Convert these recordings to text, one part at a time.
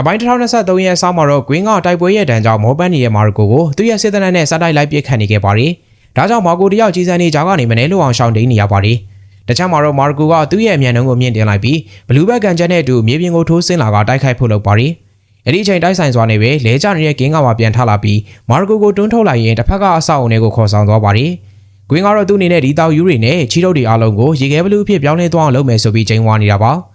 အပိုင်း2023ရဲ့အစမှာတော့ Green ကတိုက်ပွဲရဲ့တန်းကြောင့်မောပန်းနေတဲ့မာရီကိုကိုသူ့ရဲ့စစ်တပ်နဲ့စတိုက်လိုက်ပစ်ခတ်နေခဲ့ပါတယ်။ဒါကြောင့်မာကိုတယောက်ကြီးစံနေကြောင်းကနေမနေလို့အောင်ရှောင်တိန်နေရပါတယ်။တခြားမှာတော့မာရီကိုကသူ့ရဲ့အမြန်နှုန်းကိုမြင့်တင်လိုက်ပြီးဘလူးဘက်ကန်ချက်နဲ့အတူမြေပြင်ကိုထိုးဆင်းလာကတိုက်ခိုက်ဖို့လုပ်ပါတယ်။အဲ့ဒီအချိန်တိုက်ဆိုင်စွာနေပဲလဲကျနေတဲ့ကင်းကမှပြန်ထလာပြီးမာရီကိုကိုတွန်းထုတ်လိုက်ရင်တစ်ဖက်ကအဆောက်အုံတွေကိုခေါ်ဆောင်သွားပါတယ်။ Green ကတော့သူ့အနေနဲ့ဒီတောက်ယူတွေနဲ့ချီထုတ်တွေအားလုံးကိုရေခဲဘလူးအဖြစ်ပြောင်းလဲသွားအောင်လုပ်မယ်ဆိုပြီးချိန်ဝါနေတာပါ။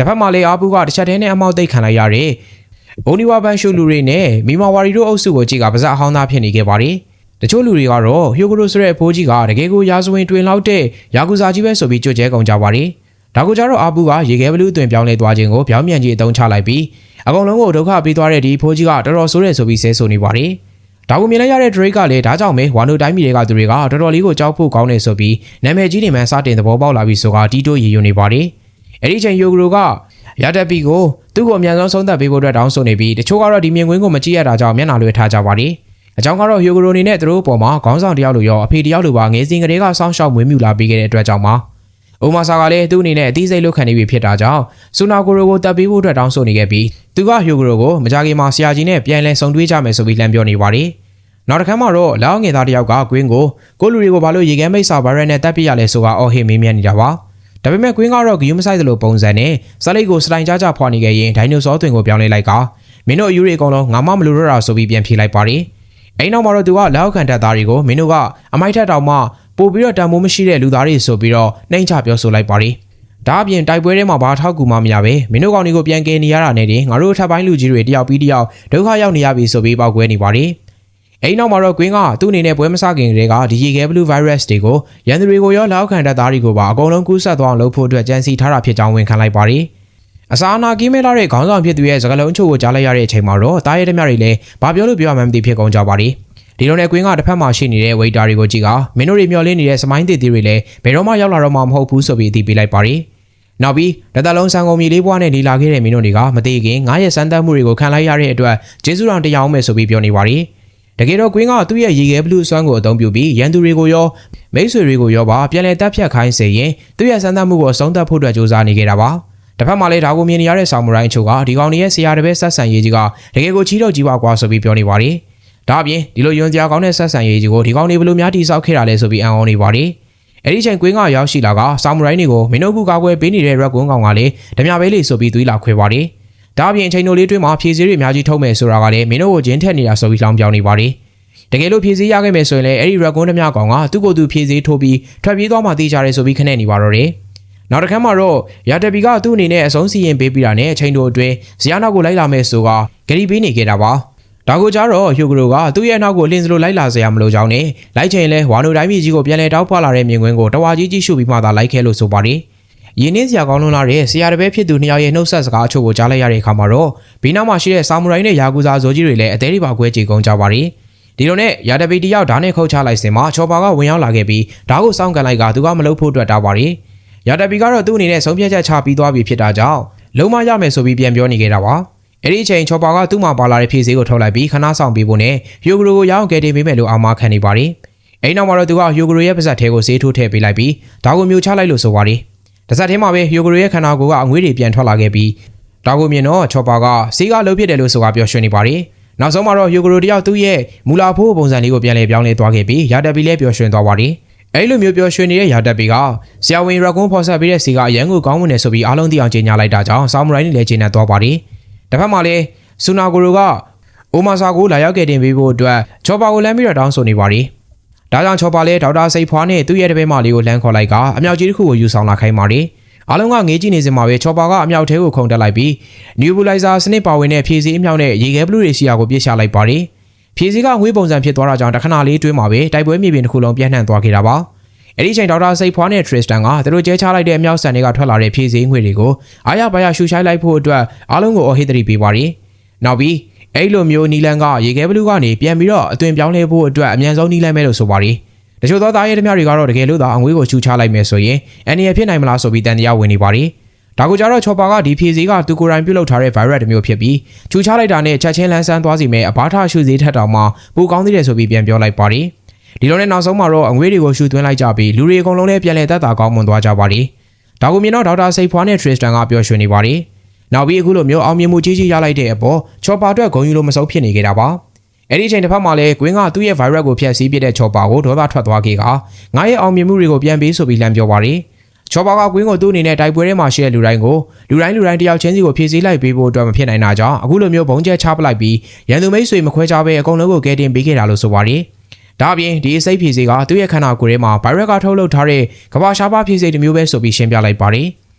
တစ်ဖက်မှာလေအာပူကတစ်ချက်တည်းနဲ့အမောက်သိပ်ခံလိုက်ရတဲ့။အိုနီဝါဘန်ရှူလူတွေနဲ့မီမာဝါရီတို့အုပ်စုကိုကြည့်ကပါဇက်အဟောင်းသားဖြစ်နေခဲ့ပါတယ်။တချို့လူတွေကတော့ဟီယိုဂရိုဆိုတဲ့အဖိုးကြီးကတကယ်ကိုရာဇဝင်တွင်လောက်တဲ့ယာကူဇာကြီးပဲဆိုပြီးကြွကြဲကုန်ကြပါတယ်။ဒါကိုကြတော့အာပူကရေခဲဘလူးအတွင်ပြောင်းလဲသွားခြင်းကိုပြောင်းမြန်ကြီးအသုံးချလိုက်ပြီးအကုန်လုံးကိုဒုက္ခပေးသွားတဲ့ဒီဖိုးကြီးကတော်တော်ဆိုးတယ်ဆိုပြီးဆဲဆိုနေပါတယ်။ဒါကိုမြင်လိုက်ရတဲ့ Drake ကလည်းဒါကြောင့်ပဲဝါနိုတိုင်းမီတွေကသူတွေကတော်တော်လေးကိုကြောက်ဖို့ကောင်းနေဆိုပြီးနာမည်ကြီးနေမှစတင်သဘောပေါက်လာပြီးဆိုကတီတိုရည်ရွနေပါတယ်။ အဲ့ဒီချိန်ယိုဂရိုကရတက်ပီကိုသူ့ကိုအမြန်ဆုံးဆုံးသက်ပေးဖို့အတွက်တောင်းဆိုနေပြီးတချို့ကတော့ဒီမြင်ကွင်းကိုမကြည့်ရတာကြောင့်မျက်နှာလွှဲထားကြပါတယ်။အကြောင်းကတော့ဟီယိုဂရိုအနေနဲ့သူတို့အပေါ်မှာခေါင်းဆောင်တယောက်လိုရောအဖေတယောက်လိုပါငယ်စဉ်ကလေးကစောင့်ရှောက်မွေးမြူလာပြီးခဲ့တဲ့အတွက်ကြောင့်ပါ။အိုမာဆာကလည်းသူ့အနေနဲ့အသိစိတ်လုခံနေပြီဖြစ်တာကြောင့်ဆူနာကိုရိုကိုတပ်ပေးဖို့အတွက်တောင်းဆိုနေခဲ့ပြီးသူကဟီယိုဂရိုကိုမကြခင်မှာဆရာကြီးနဲ့ပြန်လဲဆုံတွေ့ကြမယ်ဆိုပြီးလမ်းပြောနေပါတယ်။နောက်တစ်ခါမှတော့လောက်ငယ်သားတယောက်ကကွင်းကိုကိုလူတွေကိုဘာလို့ရေခဲမိတ်ဆာဗရက်နဲ့တပ်ပြရလဲဆိုတာအော်ဟေမေးမြန်းနေတာပါ။ ဒါပေမဲ့ကွင်းကတော့ဂယူးမဆိုင်သလိုပုံစံနဲ့ဇလိတ်ကိုစတိုင်ကြကြဖွာနေခဲ့ရင်ဒိုင်နိုဆောတွင်ကိုပြောင်းလဲလိုက်ကမင်းတို့အယူတွေအကုန်လုံးငါမှမလို့ရတာဆိုပြီးပြန်ဖြေလိုက်ပါတယ်။အဲ့နောက်မှာတော့သူကလက်အောက်ခံတပ်သားတွေကိုမင်းတို့ကအမိုက်ထက်တောင်မှပို့ပြီးတော့တန်မိုးမရှိတဲ့လူသားတွေဆိုပြီးတော့နှိမ့်ချပြောဆိုလိုက်ပါတယ်။ဒါအပြင်တိုက်ပွဲထဲမှာဘာထောက်ကူမှမရပဲမင်းတို့ကောင်တွေကိုပြန်ကယ်နေရတာနဲ့တင်ငါတို့ထပ်ပိုင်းလူကြီးတွေတယောက်ပြီးတယောက်ဒုက္ခရောက်နေရပြီဆိုပြီးပောက်ကွဲနေပါတယ်။ အဲ့နောက်မှာတော့ကွင်းကသူ့အနေနဲ့ပွဲမစခင်ကလေးကဒီရေခဲဘလူးဗိုင်းရပ်စ်တွေကိုရန်သူတွေကိုရောလောက်ခံတပ်သားတွေကိုပါအကုန်လုံးကူးစက်သွားအောင်လုပ်ဖို့အတွက်ကြံစီထားတာဖြစ်ကြောင်းဝန်ခံလိုက်ပါတယ်။အစာအနာကင်းမဲ့လာတဲ့ခေါင်းဆောင်ဖြစ်သူရဲ့စကားလုံးချို့ကိုကြားလိုက်ရတဲ့အချိန်မှာတော့တားရဲတဲ့မြတွေလည်းဘာပြောလို့ပြောရမှန်းမသိဖြစ်ကုန်ကြပါတယ်။ဒီလိုနဲ့ကွင်းကတစ်ဖက်မှာရှိနေတဲ့ဝေတာတွေကိုကြည့်ကမင်းတို့တွေမျောလင်းနေတဲ့စမိုင်းတစ်တီတွေလည်းဘယ်တော့မှရောက်လာတော့မှမဟုတ်ဘူးဆိုပြီးအသိပေးလိုက်ပါတယ်။နောက်ပြီးတသက်လုံးဆန်ကုန်မြေလေးဘွားနဲ့နေလာခဲ့တဲ့မင်းတို့တွေကမသေးခင်ငါးရဲ့စမ်းသပ်မှုတွေကိုခံလိုက်ရတဲ့အတွက်ကျေးဇူးတော်တရားအောင်မယ်ဆိုပြီးပြောနေပါတယ်။ တကယ်တော့ကွင်းကသူ့ရဲ့ရေခဲဘလူးစွမ်းကိုအသုံးပြုပြီးရန်သူတွေကိုရောမိတ်ဆွေတွေကိုရောပါပြန်လည်တပ်ဖြတ်ခိုင်းစေရင်သူ့ရဲ့စမ်းသပ်မှုကိုအဆုံးသတ်ဖို့အတွက်ကြိုးစားနေခဲ့တာပါတစ်ဖက်မှာလည်းဒါကိုမြင်နေရတဲ့ဆောင်းမရိုင်းချိုကဒီကောင်ရဲ့ဆရာတပည့်ဆက်ဆံရေးကြီးကတကယ်ကိုချီးတော့ကြီးပါကွာဆိုပြီးပြောနေပါတယ်ဒါအပြင်ဒီလိုယွန်စရာကောင်းတဲ့ဆက်ဆံရေးကြီးကိုဒီကောင်တွေဘယ်လိုများတိစောက်ခဲ့တာလဲဆိုပြီးအံ့ဩနေပါတယ်အဲ့ဒီချိန်ကွင်းကရောက်ရှိလာကဆောင်းမရိုင်းတွေကိုမင်းတို့ကကာကွယ်ပေးနေတဲ့ရက်ကွန်းကောင်ကလည်းဓမြပဲလေးဆိုပြီးသွေးလာခွဲပါတယ် ဒါအပြင်အချိန်တိုလေးတွင်းမှာဖြည့်စည်းတွေအများကြီးထုတ်မယ်ဆိုတာကလည်းမင်းတို့ကိုဂျင်းထက်နေတာဆိုပြီးလောင်ပြောင်းနေပါတယ်တကယ်လို့ဖြည့်စည်းရခဲ့မယ်ဆိုရင်လည်းအဲ့ဒီရက်ကွန်းတစ်မြောက်ကောင်ကသူ့ကိုယ်သူဖြည့်စည်းထိုးပြီးထွက်ပြေးသွားမှသိကြရဲဆိုပြီးခနဲ့နေပါတော့တယ်နောက်တစ်ခါမှတော့ရာတပီကသူ့အနေနဲ့အဆုံးစီရင်ပေးပြီးတာနဲ့အချိန်တိုအတွင်းဇယားနောက်ကိုလိုက်လာမယ်ဆိုကဂရီပေးနေခဲ့တာပါဒါကိုကြတော့ဟျူဂရိုကသူ့ရဲ့နောက်ကိုလင်းစလိုလိုက်လာစရာမလိုကြောင်းနဲ့လိုက်ချိန်လဲဝါနိုတိုင်းပြည်ကြီးကိုပြန်လဲတောက်ဖွာလာတဲ့မြင်ကွင်းကိုတဝါကြီးကြီးရှုပြီးမှသာလိုက်ခဲလို့ဆိုပါတယ် ရင်းနှင်းစရာကောင်းလွန်းလာတဲ့ဆရာတပည့်ဖြစ်သူနှစ်ယောက်ရဲ့နှုတ်ဆက်စကားအချို့ကိုကြားလိုက်ရတဲ့အခါမှာတော့ဘေးနောက်မှာရှိတဲ့ဆာမူရိုင်းနဲ့ယာကူဇာဇိုကြီးတွေလည်းအသေးလေးပါကွဲကြေကုန်ကြပါတယ်။ဒီလိုနဲ့ရာတပီတယောက်ဓာတ်နဲ့ခုတ်ချလိုက်စင်မှာချော်ပါကဝင်ရောက်လာခဲ့ပြီးဓာတ်ကိုစောင့်ကန်လိုက်ကသူကမလုပ်ဖို့အတွက်တားပါတယ်ရာတပီကတော့သူ့အနေနဲ့ဆုံးဖြတ်ချက်ချပြီးသွားပြီဖြစ်တာကြောင့်လုံးမရမယ်ဆိုပြီးပြန်ပြောနေခဲ့တာပါအဲ့ဒီအချိန်ချော်ပါကသူ့မှာပါလာတဲ့ဖြည့်စည်းကိုထုတ်လိုက်ပြီးခဏဆောင်ပေးဖို့နဲ့ဟီယိုဂရိုကိုရောင်းကယ်တင်ပေးမယ်လို့အာမခံနေပါတယ်အဲ့နောက်မှာတော့သူကဟီယိုဂရိုရဲ့ပါဇက်ထဲကိုဈေးထိုးထည့်ပေးလိုက်ပြီးဒါကိုမျိုးချလိုက်လို့ဆိုပါတယ် တစ်စက်ထဲမှာပဲဟီယိုဂရိုရဲ့ခန္ဓာကိုယ်ကအငွေးတွေပြန်ထွက်လာခဲ့ပြီးဒါကိုမြင်တော့ချော်ပါကဈေးကလှုပ်ဖြစ်တယ်လို့ဆိုတာပြောရွှင်နေပါတယ်နောက်ဆုံးမှာတော့ဟီယိုဂရိုတယောက်သူ့ရဲ့မူလာဖိုးပုံစံလေးကိုပြန်လည်ပြောင်းလဲသွားခဲ့ပြီးရာတက်ပီလည်းပျော်ရွှင်သွားပါတယ်အဲ့လိုမျိုးပျော်ရွှင်နေတဲ့ရာတက်ပီကဆရာဝန်ရက်ကွန်းဖော်ဆက်ပေးတဲ့စီကအရန်ကိုကောင်းဝင်နေဆိုပြီးအားလုံးသိအောင်ကြေညာလိုက်တာကြောင့်ဆောင်းမရိုင်းနဲ့လည်းကြေညာသွားပါတယ်တစ်ဖက်မှာလည်းဆူနာဂိုရိုကအိုမာဆာကိုလာရောက်ခဲ့တင်ပေးဖို့အတွက်ချောပါကိုလမ်းပြီးတော့တောင်းဆိုနေပါတယ် ဒါကြောင့်ချောပါလည်းဒေါက်တာစိတ်ဖွားနဲ့သူ့ရဲ့တပည့်မလေးကိုလမ်းခေါ်လိုက်ကအမြောက်ကြီးတစ်ခုကိုယူဆောင်လာခိုင်းပါတယ်အားလုံးကငေးကြည့်နေစင်မှာပဲချော်ပါကအမြောက်ထဲကိုခုန်တက်လိုက်ပြီးနျူဘူလိုက်ဇာစနစ်ပါဝင်တဲ့ဖြည့်စည်းအမြောက်နဲ့ရေခဲဘလူးတွေစီယာကိုပြစ်ချလိုက်ပါတယ်ဖြည့်စည်းကငွေပုံစံဖြစ်သွားတာကြောင့်တခဏလေးတွင်းမှာပဲတိုက်ပွဲမြေပြင်တစ်ခုလုံးပြန့်နှံ့သွားခဲ့တာပါအဲ့ဒီချိန်ဒေါက်တာစိတ်ဖွားနဲ့ထရစ်စတန်ကသူတို့ကျဲချလိုက်တဲ့အမြောက်ဆန်တွေကထွက်လာတဲ့ဖြည့်စည်းငွေတွေကိုအားရပါရရှူရှိုက်လိုက်ဖို့အတွက်အားလုံးကိုအဟိတရီပေးပါတယ်နောက်ပြီး အဲ့လိုမျိုးနီလန်ကရေခဲဘလူးကနေပြန်ပြီးတော့အသွင်ပြောင်းလဲဖို့အတွက်အမြန်ဆုံးနီလန်မဲလို့ဆိုပါတယ်တချို့သောသားရဲဓမြတွေကတော့တကယ်လို့သာအငွေးကိုချူချလိုက်မယ်ဆိုရင်အန်နီရဖြစ်နိုင်မလားဆိုပြီးတန်တရားဝင်နေပါတယ်။ဒါကိုကြတော့ချော်ပါကဒီဖြည့်စည်းကသူကိုယ်တိုင်ပြုတ်လောက်ထားတဲ့ virus တစ်မျိုးဖြစ်ပြီးချူချလိုက်တာနဲ့ချက်ချင်းလန်းဆန်းသွားစီမဲ့အဘာထရှုစည်းထက်တောင်မှပိုကောင်းသေးတယ်ဆိုပြီးပြန်ပြောလိုက်ပါတယ်။ဒီလိုနဲ့နောက်ဆုံးမှာတော့အငွေးတွေကိုရှူသွင်းလိုက်ကြပြီးလူတွေအကုန်လုံးလည်းပြန်လည်သက်သာကောင်းမွန်သွားကြပါတယ်။ဒါကိုမြင်တော့ဒေါက်တာစိတ်ဖွားနဲ့ Tristan ကပြောရွှင်နေပါတယ်။ နောက်ပြီးအခုလိုမျိုးအောင်မြင်မှုကြီးကြီးရလိုက်တဲ့အပေါ်ချော်ပါအတွက်ဂုဏ်ယူလို့မဆုံးဖြစ်နေကြတာပါအဲ့ဒီအချိန်တစ်ဖက်မှာလည်းကွင်းကသူ့ရဲ့ virus ကိုဖျက်ဆီးပစ်တဲ့ချော်ပါကိုဒေါသထွက်သွားခဲ့ကငါရဲ့အောင်မြင်မှုတွေကိုပြန်ပေးဆိုပြီးလမ်းပြောပါတယ်ချော်ပါကကွင်းကိုသူ့အနေနဲ့တိုက်ပွဲထဲမှာရှိတဲ့လူတိုင်းကိုလူတိုင်းလူတိုင်းတယောက်ချင်းစီကိုဖြည့်ဆည်းလိုက်ပေးဖို့အတွက်မဖြစ်နိုင်တာကြောင့်အခုလိုမျိုးဘုံကျဲချပလိုက်ပြီးရန်သူမိတ်ဆွေမခွဲခြားဘဲအကုန်လုံးကိုကဲတင်ပေးခဲ့တာလို့ဆိုပါတယ်ဒါအပြင်ဒီအစိတ်ဖြည့်စေကသူ့ရဲ့ခန္ဓာကိုယ်ထဲမှာဗိုင်းရပ်ကထုတ်လုပ်ထားတဲ့ကဘာရှားပါဖြည့်စေတစ်မျိုးပဲဆိုပြီးရှင်းပြလိုက်ပါတယ်။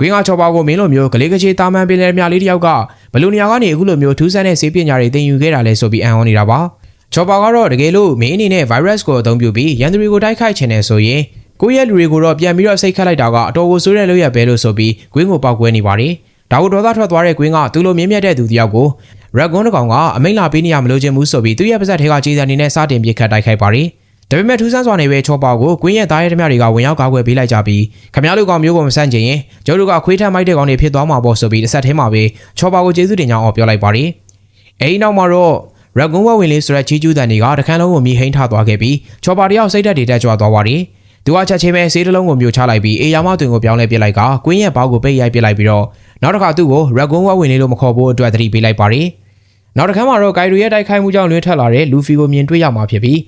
ဂွင်းကချောပါကိုမင်းလိုမျိုးကလေးကချေတာမန်ပင်လယ်မြလေးတယောက်ကဘလူနီယာကနေအခုလိုမျိုးထူးဆန်းတဲ့ဆေးပညာတွေသင်ယူခဲ့တာလဲဆိုပြီးအံ့ဩနေတာပါ။ချောပါကတော့တကယ်လို့မင်းအနေနဲ့ virus ကိုအသုံးပြုပြီးရန်သူတွေကိုတိုက်ခိုက်ချင်တယ်ဆိုရင်ကိုယ့်ရဲ့လူတွေကိုတော့ပြန်ပြီးတော့စိတ်ခတ်လိုက်တာကအတော်ကိုဆိုးတဲ့လို့ရပဲလို့ဆိုပြီးဂွင်းကိုပောက်ကွဲနေပါတယ်။ဒါကိုဒေါသထွက်သွားတဲ့ဂွင်းကသူ့လိုမြင့်မြတ်တဲ့သူတယောက်ကိုရက်ကွန်တကောင်ကအမိန့်လာပေးနေရမလို့ခြင်းမှုဆိုပြီးသူ့ရဲ့ပါဇက်ထဲကကြေးစံနေနဲ့စတင်ပစ်ခတ်တိုက်ခိုက်ပါတယ်။ ဒါပေမဲ့ထူးဆန်းစွာနေပဲချောပါကိုကွင်းရဲ့သားရဲဓမြတွေကဝင်ရောက်ကာကွယ်ပေးလိုက်ကြပြီးခမရလူကောင်မျိုးကိုမဆန့်ကျင်ရင်ကျိုးတို့ကခွေးထမ်းမိုက်တဲ့ကောင်တွေဖြစ်သွားမှာပေါ့ဆိုပြီးတစ်ဆက်ထဲမှာပဲချောပါကိုကျေးဇူးတင်ကြောင်းအော်ပြောလိုက်ပါတယ်။အဲဒီနောက်မှာတော့ရက်ကွန်ဝဝင်လေးဆိုတဲ့ချီကျူးတန်တွေကတခန်းလုံးကိုမြည်ဟိန်းထားသွားခဲ့ပြီးချောပါတယောက်စိတ်သက်တွေတက်ကြွသွားပါတယ်။သူကချက်ချင်းပဲဆေးတစ်လုံးကိုမျိုးချလိုက်ပြီးအေယာမတွင်ကိုပြောင်းလဲပစ်လိုက်ကကွင်းရဲ့ဘောက်ကိုပိတ်ရိုက်ပစ်လိုက်ပြီးတော့နောက်တစ်ခါသူ့ကိုရက်ကွန်ဝဝင်လေးလို့မခေါ်ဖို့အတွက်သတိပေးလိုက်ပါတယ်။နောက်တစ်ခါမှာတော့ဂိုင်ရီရဲ့တိုက်ခိုက်မှုကြောင့်လွှဲထွက်လာတဲ့လူဖီကိုမြင်တွေ့ရမှာဖြစ်ပြီး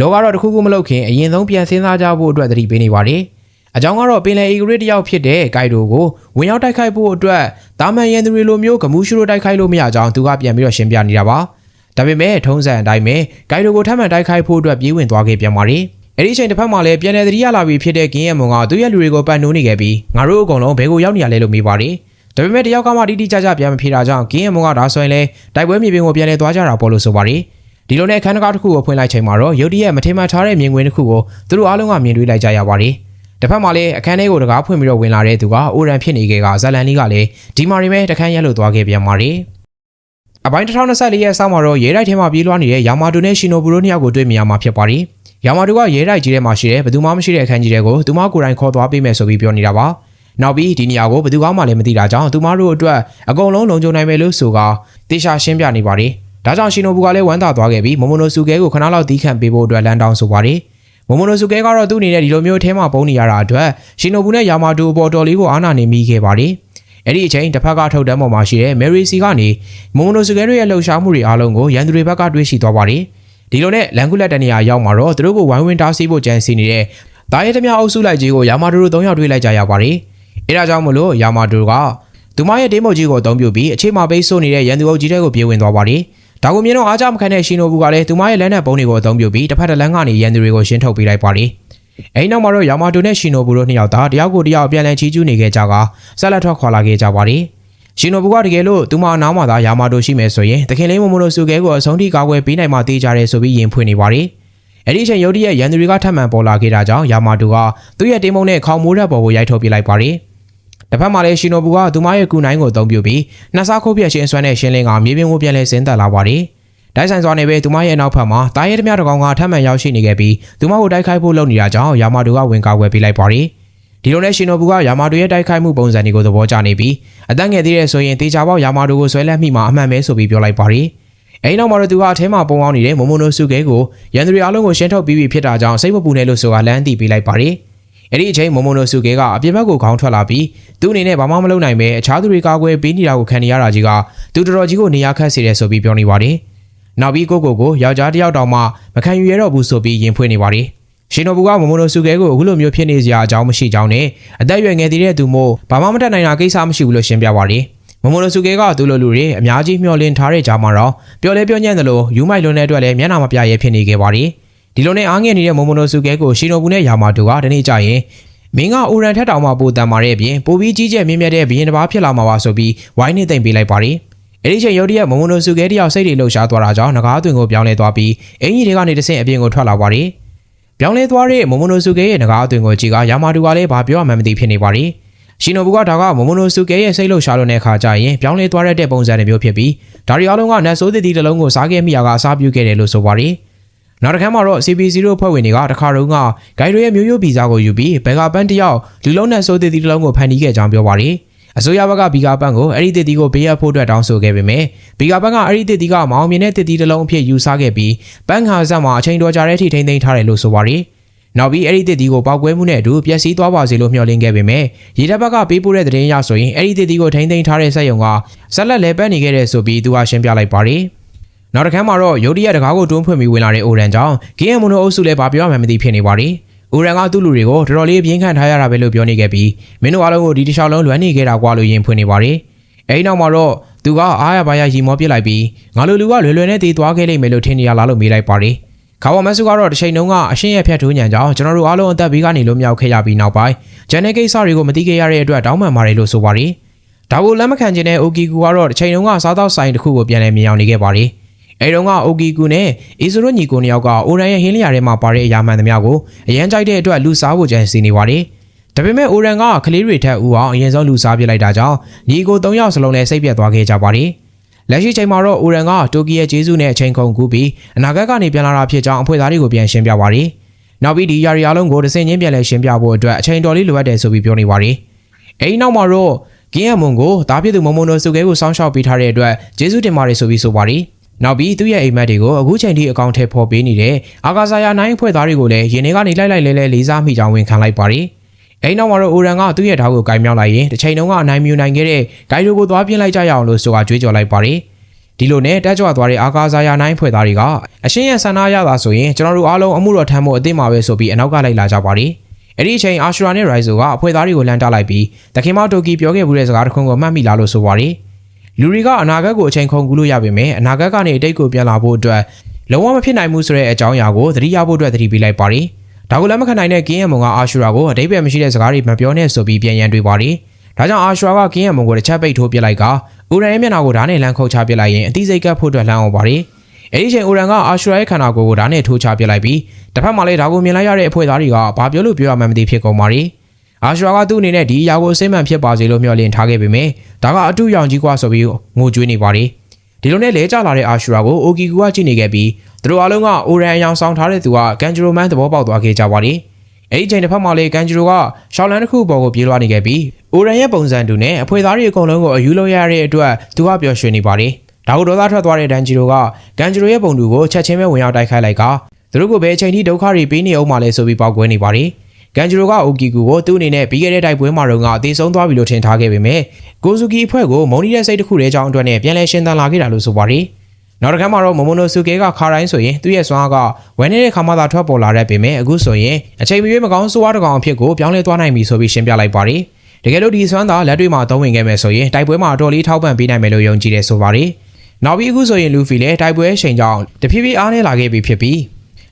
လောကတော့တခုခုမလုပ်ခင်အရင်ဆုံးပြန်စဉ်းစားကြဖို့အတွက်သတိပေးနေပါတယ်။အကြောင်းကတော့ပင်လယ်အီဂရစ်တယောက်ဖြစ်တဲ့ဂိုင်ဒိုကိုဝင်ရောက်တိုက်ခိုက်ဖို့အတွက်တာမန်ရန်သူတွေလိုမျိုးဂမူးရှုလိုတိုက်ခိုက်လို့မရကြောင်းသူကပြန်ပြီးတော့ရှင်းပြနေတာပါ။ဒါပေမဲ့ထုံးစံအတိုင်းပဲဂိုင်ဒိုကိုထပ်မံတိုက်ခိုက်ဖို့အတွက်ပြေးဝင်သွားခဲ့ပြန်ပါတယ်။အဲ့ဒီအချိန်တစ်ဖက်မှာလည်းပြန်လည်သတိရလာပြီးဖြစ်တဲ့ကင်းရဲ့မုံကသူ့ရဲ့လူတွေကိုပတ်နိုးနေခဲ့ပြီးငါတို့အကုန်လုံးဘယ်ကိုရောက်နေရလဲလို့မေးပါတယ်။ဒါပေမဲ့တယောက်ကမှတိတိကျကျပြန်မဖြေတာကြောင့်ကင်းရဲ့မုံကဒါဆိုရင်လည်းတိုက်ပွဲမြေပြင်ကိုပြန်လည်သွားကြတာပေါ့လို့ဆိုပါတယ်။ ဒီလိုနဲ့အခန်းတကားတစ်ခုကိုဖွင့်လိုက်ချိန်မှာတော့ရုတ်တရက်မထင်မှတ်ထားတဲ့မြင်ကွင်းတစ်ခုကိုသူတို့အားလုံးကမြင်တွေ့လိုက်ကြရပါတယ်။တစ်ဖက်မှာလည်းအခန်းထဲကိုတကားဖွင့်ပြီးတော့ဝင်လာတဲ့သူကအိုရန်ဖြစ်နေခဲ့ကဇလန်လေးကလည်းဒီမာရီမဲတခန်းရက်လို့သွားခဲ့ပြန်ပါတယ်။အပိုင်း2024ရဲ့အဆောက်မှာတော့ရဲတိုက်ထဲမှာပြေးလွှားနေတဲ့ယာမာတိုနဲ့ရှင်နိုဘူရိုနှစ်ယောက်ကိုတွေ့မြင်ရမှာဖြစ်ပါတယ်။ယာမာတိုကရဲတိုက်ကြီးထဲမှာရှိတဲ့ဘယ်သူမှမရှိတဲ့အခန်းကြီးတွေကိုသူမကိုယ်တိုင်ခေါ်သွားပေးမယ်ဆိုပြီးပြောနေတာပါ။နောက်ပြီးဒီနေရာကိုဘယ်သူမှလည်းမသိတာကြောင့်သူမတို့အတွက်အကုန်လုံးလုံခြုံနိုင်မယ်လို့ဆိုကတေချာရှင်းပြနေပါတယ်။ ဒါကြောင့်ရှင်နိုဘူကလည်းဝမ်းသာသွားခဲ့ပြီးမမိုနိုဆူကဲကိုခဏလောက်တီးခန့်ပေးဖို့အတွက်လမ်းတောင်းဆိုပါတယ်။မမိုနိုဆူကဲကတော့သူ့အနေနဲ့ဒီလိုမျိုးအထဲမှာပုံနေရတာအတွက်ရှင်နိုဘူနဲ့ယာမာတိုပေါ်တော်လေးကိုအားနာနေမိခဲ့ပါတယ်။အဲ့ဒီအချိန်တစ်ဖက်ကထုတ်တမ်းပေါ်မှာရှိတဲ့မယ်ရီစီကနေမမိုနိုဆူကဲတို့ရဲ့လှုပ်ရှားမှုတွေအားလုံးကိုရန်သူတွေဘက်ကတွေးရှိသွားပါတယ်။ဒီလိုနဲ့လန်ကူလက်တနေရာရောက်မှာတော့သူတို့ကိုဝိုင်းဝန်းတားဆီးဖို့ကြံစီနေတဲ့တာရဲသမျှအုပ်စုလိုက်ကြီးကိုယာမာတိုတို့၃ယောက်တွေ့လိုက်ကြရပါတယ်။အဲဒါကြောင့်မလို့ယာမာတိုကသူမရဲ့ဒေးမုတ်ကြီးကိုအသုံးပြုပြီးအခြေမပေးဆို့နေတဲ့ရန်သူအုပ်ကြီးတွေကိုပြေးဝင်သွားပါတယ်။ ဒါကိုမြင်တော့အားကြမခံတဲ့ရှင်နိုဘူးကလည်းသူမရဲ့လက်နက်ပုံတွေကိုအသုံးပြုပြီးတစ်ဖက်တစ်လမ်းကနေရန်သူတွေကိုရှင်းထုတ်ပေးလိုက်ပါတယ်။အဲဒီနောက်မှာတော့ယာမာတိုနဲ့ရှင်နိုဘူးတို့နှစ်ယောက်သာတယောက်ကိုတယောက်ပြန်လည်ချီးကျူးနေခဲ့ကြကဆက်လက်ထွက်ခွာလာခဲ့ကြပါတယ်။ရှင်နိုဘူးကတကယ်လို့သူမအနားမှာသာယာမာတိုရှိမယ်ဆိုရင်တခင်လေးမမိုနိုဆူကဲကိုအဆုံးထိကာကွယ်ပေးနိုင်မှတေးကြတယ်ဆိုပြီးရင်ဖွင့်နေပါတယ်။အဲ့ဒီအချိန်ရုတ်တရက်ရန်သူတွေကထပ်မံပေါ်လာခဲ့တာကြောင့်ယာမာတိုကသူ့ရဲ့တင်းမုံနဲ့ခေါင်မိုးရက်ပေါ်ကိုရိုက်ထုတ်ပြလိုက်ပါတယ်။ တစ်ဖက်မှာလည်းရှင်နိုဘူးကသူမရဲ့ကူနိုင်ကိုအသုံးပြုပြီးနှစ်စားခုတ်ပြရှင်းဆွမ်းတဲ့ရှင်းလင်းကမြေပြင်ကိုပြန်လဲဆင်းသက်လာပါတယ်။ဒိုင်ဆိုင်စွာနဲ့ပဲသူမရဲ့နောက်ဖက်မှာတာရဲတမရတကောင်ကထပ်မံရောက်ရှိနေခဲ့ပြီးသူမကိုတိုက်ခိုက်ဖို့လုပ်နေတာကြောင့်ယာမာတိုကဝင်ကာကွယ်ပေးလိုက်ပါတယ်။ဒီလိုနဲ့ရှင်နိုဘူးကယာမာတိုရဲ့တိုက်ခိုက်မှုပုံစံတွေကိုသဘောကျနေပြီးအသက်ငယ်သေးတဲ့ဆိုရင်တေချာပေါက်ယာမာတိုကိုဆွဲလက်မိမှာအမှန်ပဲဆိုပြီးပြောလိုက်ပါတယ်။အဲဒီနောက်မှာတော့သူကအထဲမှာပုံအောင်နေတဲ့မိုမိုနိုစုကဲကိုရန်သူတွေအားလုံးကိုရှင်းထုတ်ပြီးပြီဖြစ်တာကြောင့်စိတ်မပူနဲ့လို့ဆိုတာလမ်းတီးပေးလိုက်ပါတယ်။ အဲ့ဒီအချိန်မိုမိုနိုစုကဲကအပြင်ဘက်ကိုခေါင်းထွက်လာပြီးသူ့အနေနဲ့ဘာမှမလုပ်နိုင်ပဲအခြားသူတွေကာကွယ်ပေးနေတာကိုခံနေရတာကြီးကသူတော်တော်ကြီးကိုနေရာခတ်စေတယ်ဆိုပြီးပြောနေပါတယ်။နောက်ပြီးကိုကိုကိုယောက်ျားတစ်ယောက်တောင်မှမခံယူရတော့ဘူးဆိုပြီးရင်ဖွင့်နေပါတယ်။ရှင်နိုဘူကမမိုနိုစုကဲကိုအခုလိုမျိုးဖြစ်နေစရာအကြောင်းမရှိကြောင်းနဲ့အသက်အရွယ်ငယ်သေးတဲ့သူမို့ဘာမှမတတ်နိုင်တာကိစ္စမရှိဘူးလို့ရှင်းပြပါတယ်။မမိုနိုစုကဲကသူလိုလူတွေအများကြီးမျှော်လင့်ထားတဲ့ကြားမှာတော့ပျော်လဲပြောညံ့တယ်လို့ယူမိုက်လွန်တဲ့အတွက်လည်းမျက်နှာမပြရဲဖြစ်နေခဲ့ပါတယ်။ ဒီလိုနဲ့အားငယ်နေတဲ့မမိုနိုစုကဲကိုရှင်နိုဘူးနဲ့ယာမာတိုကတနေ့ကျရင်မင်းကအိုရန်ထက်တောင်မှပိုတန်မာတဲ့အပြင်ပိုပြီးကြီးကျယ်မြင့်မြတ်တဲ့ဘရင်တစ်ပါးဖြစ်လာမှာပါဆိုပြီးဝိုင်းနေသိမ့်ပေးလိုက်ပါတယ်။အဲဒီချိန်ရုတ်တရက်မမိုနိုစုကဲတယောက်စိတ်တွေလှုပ်ရှားသွားတာကြောင့်ငကားသွင်ကိုပြောင်းလဲသွားပြီးအင်ကြီးတွေကနေတဆင့်အပြင်ကိုထွက်လာပါတယ်။ပြောင်းလဲသွားတဲ့မမိုနိုစုကဲရဲ့ငကားသွင်ကိုကြည့်ကယာမာတူကလည်းဘာပြောမှမသိဖြစ်နေပါတယ်။ရှင်နိုဘူးကဒါကမမိုနိုစုကဲရဲ့စိတ်လှုပ်ရှားလို့တဲ့အခါကျရင်ပြောင်းလဲသွားတဲ့ပုံစံတွေမျိုးဖြစ်ပြီးဒါရီအားလုံးကနတ်ဆိုးသစ်တီတစ်လုံးကိုစားခဲ့မိရကအစားပြုခဲ့တယ်လို့ဆိုပါတယ်။ နောက်တစ်ခါမှာတော့ CP0 ဖွဲ့ဝင်တွေကတခါတုန်းကဂိုင်ရိုရဲ့မျိုးရိုးဗီဇာကိုယူပြီးဘယ်ကပန်းတယောက်လူလုံးနဲ့စိုးသစ်တီတစ်လုံးကိုဖန်တီးခဲ့ကြောင်းပြောပါတယ်။အစိုးရဘက်ကဘီကာပန်းကိုအဲ့ဒီတစ်တီကိုပေးရဖို့အတွက်တောင်းဆိုခဲ့ပေမဲ့ဘီကာပန်းကအဲ့ဒီတစ်တီကမောင်မြင်တဲ့တစ်တီတစ်လုံးအဖြစ်ယူဆခဲ့ပြီးပန်းခါဆက်မှာအချိန်တော်ကြာတဲ့အထိထိန်းသိမ်းထားတယ်လို့ဆိုပါတယ်။နောက်ပြီးအဲ့ဒီတစ်တီကိုပောက်ကွဲမှုနဲ့အတူပျက်စီးသွားပါစေလို့မျှော်လင့်ခဲ့ပေမဲ့ရေတပ်ဘက်ကပေးပို့တဲ့သတင်းအရဆိုရင်အဲ့ဒီတစ်တီကိုထိန်းသိမ်းထားတဲ့စက်ရုံကဆက်လက်လဲပတ်နေခဲ့တဲ့ဆိုပြီးသူကရှင်းပြလိုက်ပါတယ်။ နောက်တစ်ခါမှာတော့ယုတ်တရက်တကားကိုတွန်းဖွင့်ပြီးဝင်လာတဲ့အိုရန်ကြောင့်ကင်းယမွန်တို့အုပ်စုလည်းဘာပြောမှမသိဖြစ်နေပါတယ်။အိုရန်ကသူ့လူတွေကိုတော်တော်လေးပြင်းခန့်ထားရတာပဲလို့ပြောနေခဲ့ပြီးမင်းတို့အားလုံးကိုဒီတစ်လျှောက်လုံးလွမ်းနေခဲ့တာကွာလို့ယင်ဖွင့်နေပါတယ်။အဲဒီနောက်မှာတော့သူကအားရပါရရီမောပြစ်လိုက်ပြီးငါလိုလူကလွယ်လွယ်နဲ့တည်သွားခဲ့လိမ့်မယ်လို့ထင်နေရလားလို့မေးလိုက်ပါတယ်။ခါဝမဆုကတော့တစ်ချိန်လုံးကအရှင်းရဖြတ်ထိုးညံကြောင်းကျွန်တော်တို့အားလုံးအသက်ဘေးကနေလွတ်မြောက်ခဲ့ရပြီးနောက်ပိုင်းဂျန်နယ်ကိစ္စတွေကိုမသိခဲ့ရတဲ့အတွက်တောင်းပန်ပါတယ်လို့ဆိုပါတယ်။ဒါကိုလက်မခံခြင်းနဲ့အိုကီကူကတော့တစ်ချိန်လုံးကစားသောက်ဆိုင်တစ်ခုကိုပြန်လည်မြင်အောင်နေခဲ့ပါတယ်။ အဲတုန်းကအိုကီကူနဲ့အီဇိုရိုညီကိုနှစ်ယောက်ကအိုရန်ရဲ့ဟင်းလျာထဲမှာပါတဲ့အရာမှန်သမျှကိုအရန်ကြိုက်တဲ့အတွက်လူစားဖို့ကြံစီနေပါတယ်။ဒါပေမဲ့အိုရန်ကကလေးတွေထက်ဦးအောင်အရင်ဆုံးလူစားပြစ်လိုက်တာကြောင့်ညီကို၃ယောက်စလုံးလည်းစိတ်ပြတ်သွားခဲ့ကြပါတယ်။လက်ရှိချိန်မှာတော့အိုရန်ကတိုကီရဲ့ဂျေဇုနဲ့အချိန်ကုန်ကူးပြီးအနာဂတ်ကနေပြန်လာတာဖြစ်ကြောင်းအဖွဲ့သားတွေကိုပြန်ရှင်းပြပါတယ်။နောက်ပြီးဒီယာရီအားလုံးကိုတစ်စင်ချင်းပြန်လဲရှင်းပြဖို့အတွက်အချိန်တော်လေးလိုအပ်တယ်ဆိုပြီးပြောနေပါတယ်။အဲဒီနောက်မှာတော့ကင်းရမွန်ကိုတားပြစ်သူမုံမုံတို့စုကဲကိုစောင်းရှောက်ပေးထားတဲ့အတွက်ဂျေဇုတင်ပါတယ်ဆိုပြီးဆိုပါတယ်။ နောက်ပြီးသူ့ရဲ့အိမ်မက်တွေကိုအခုချိန်ထိအကောင့်ထဲပေါ်ပေးနေတဲ့အာကာဆာယာနိုင်အဖွဲ့သားတွေကိုလည်းရင်ထဲကနေလိုက်လိုက်လဲလဲလေးစားမိကြောင်းဝန်ခံလိုက်ပါတယ်။အဲဒီနောက်မှာတော့အိုရန်ကသူ့ရဲ့ဓာတ်ကိုကင်မြောက်လိုက်ရင်တစ်ချိန်လုံးကအနိုင်မြူနိုင်ခဲ့တဲ့ဂိုင်ဒိုကိုသွားပြင်းလိုက်ကြရအောင်လို့ဆိုတာကြွေးကြော်လိုက်ပါတယ်။ဒီလိုနဲ့တက်ကြွသွားတဲ့အာကာဆာယာနိုင်ဖွဲ့သားတွေကအရှင်းရဲ့ဆန္ဒရတာဆိုရင်ကျွန်တော်တို့အားလုံးအမှုတော်ထမ်းဖို့အသင့်ပါပဲဆိုပြီးအနောက်ကလိုက်လာကြပါတယ်။အဲ့ဒီအချိန်အာရှရာနဲ့ရိုင်ဇိုကအဖွဲ့သားတွေကိုလမ်းတလိုက်ပြီးတခင်မောက်တိုကီပြောခဲ့မှုတဲ့စကားတစ်ခုကိုမှတ်မိလားလို့ဆိုပါတယ်။ လူတွေကအနာဂတ်ကိုအချိန်ခုန်ကူလို့ရပေမဲ့အနာဂတ်ကနေအတိတ်ကိုပြန်လာဖို့အတွက်လုံးဝမဖြစ်နိုင်ဘူးဆိုတဲ့အကြောင်းအရာကိုသတိရဖို့အတွက်သတိပေးလိုက်ပါတယ်။ဒါကိုလက်မခံနိုင်တဲ့ကင်းရမုံကအာရှရာကိုအတိတ်ပဲမရှိတဲ့စကားတွေမပြောနဲ့ဆိုပြီးပြန်ရန်တွေပါတယ်။ဒါကြောင့်အာရှရာကကင်းရမုံကိုတစ်ချက်ပိတ်ထိုးပစ်လိုက်ကအိုရန်ရဲ့မျက်နှာကိုဓာတ်နဲ့လမ်းခုတ်ချပစ်လိုက်ရင်အသိစိတ်ကပ်ဖို့အတွက်လှမ်းအောင်ပါတယ်။အဲဒီချိန်အိုရန်ကအာရှရာရဲ့ခန္ဓာကိုယ်ကိုဓာတ်နဲ့ထိုးချပစ်လိုက်ပြီးတစ်ဖက်မှာလည်းဒါကိုမြင်လိုက်ရတဲ့အဖွဲ့သားတွေကဘာပြောလို့ပြောရမှန်းမသိဖြစ်ကုန်ပါတယ်။ အာရှရာကသူ့အနေနဲ့ဒီအရာကိုအစိမ့်မှန်ဖြစ်ပါစေလို့မျှော်လင့်ထားခဲ့ပေမဲ့ဒါကအတူရောင်ကြီးကွာဆိုပြီးငိုကြွေးနေပါတယ်။ဒီလိုနဲ့လဲကျလာတဲ့အာရှရာကိုအိုကီကူကကြည့်နေခဲ့ပြီးသူတို့အားလုံးကအိုရန်အယောင်ဆောင်ထားတဲ့သူကကန်ဂျီရိုမန်သဘောပေါက်သွားခဲ့ကြပါတယ်။အဲဒီချိန်တစ်ဖက်မှာလေကန်ဂျီရိုကရှောင်းလန်တစ်ခုပေါ်ကိုပြေးလွှားနေခဲ့ပြီးအိုရန်ရဲ့ပုံစံတူနဲ့အဖွဲသားတွေအကုန်လုံးကိုအယူလို့ရတဲ့အတွက်သူကပျော်ရွှင်နေပါတယ်။ဒါကိုဒေါသထွက်သွားတဲ့ဒန်ဂျီရိုကကန်ဂျီရိုရဲ့ပုံတူကိုချက်ချင်းပဲဝင်ရောက်တိုက်ခိုက်လိုက်ကသူတို့ကိုဘယ်အချိန်ထိဒုက္ခတွေပေးနေအောင်မလဲဆိုပြီးပောက်ကွဲနေပါတယ်။ ကန်ဂျီရိုကအိုကီကူကိုသူ့အနေနဲ့ပြီးခဲ့တဲ့တိုက်ပွဲမှာတော့ကအသေးဆုံးသွားပြီလို့ထင်ထားခဲ့ပေမဲ့ကိုဇူကီအဖွဲ့ကိုမုံနီတဲ့စိတ်တစ်ခုတည်းကြောင်းအတွက်နဲ့ပြန်လဲရှင်းသန်လာခဲ့တာလို့ဆိုပါတယ်။နောက်တစ်ခါမှာတော့မမိုနိုဆူကေကခါတိုင်းဆိုရင်သူ့ရဲ့စွမ်းအားကဝယ်နေတဲ့ခါမှသာထွက်ပေါ်လာတဲ့ပေမဲ့အခုဆိုရင်အချိန်မရွေးမကောင်းဆိုးဝါးတကောင်အဖြစ်ကိုပြောင်းလဲသွားနိုင်ပြီဆိုပြီးရှင်းပြလိုက်ပါတယ်။တကယ်လို့ဒီစွမ်းသားလက်တွေ့မှာသုံးဝင်ခဲ့မယ်ဆိုရင်တိုက်ပွဲမှာအတော်လေးထောက်ပံ့ပေးနိုင်မယ်လို့ယုံကြည်တယ်ဆိုပါတယ်။နောက်ပြီးအခုဆိုရင်လူဖီလည်းတိုက်ပွဲအချိန်ကြောင်းတဖြည်းဖြည်းအားနည်းလာခဲ့ပြီဖြစ်ပြီး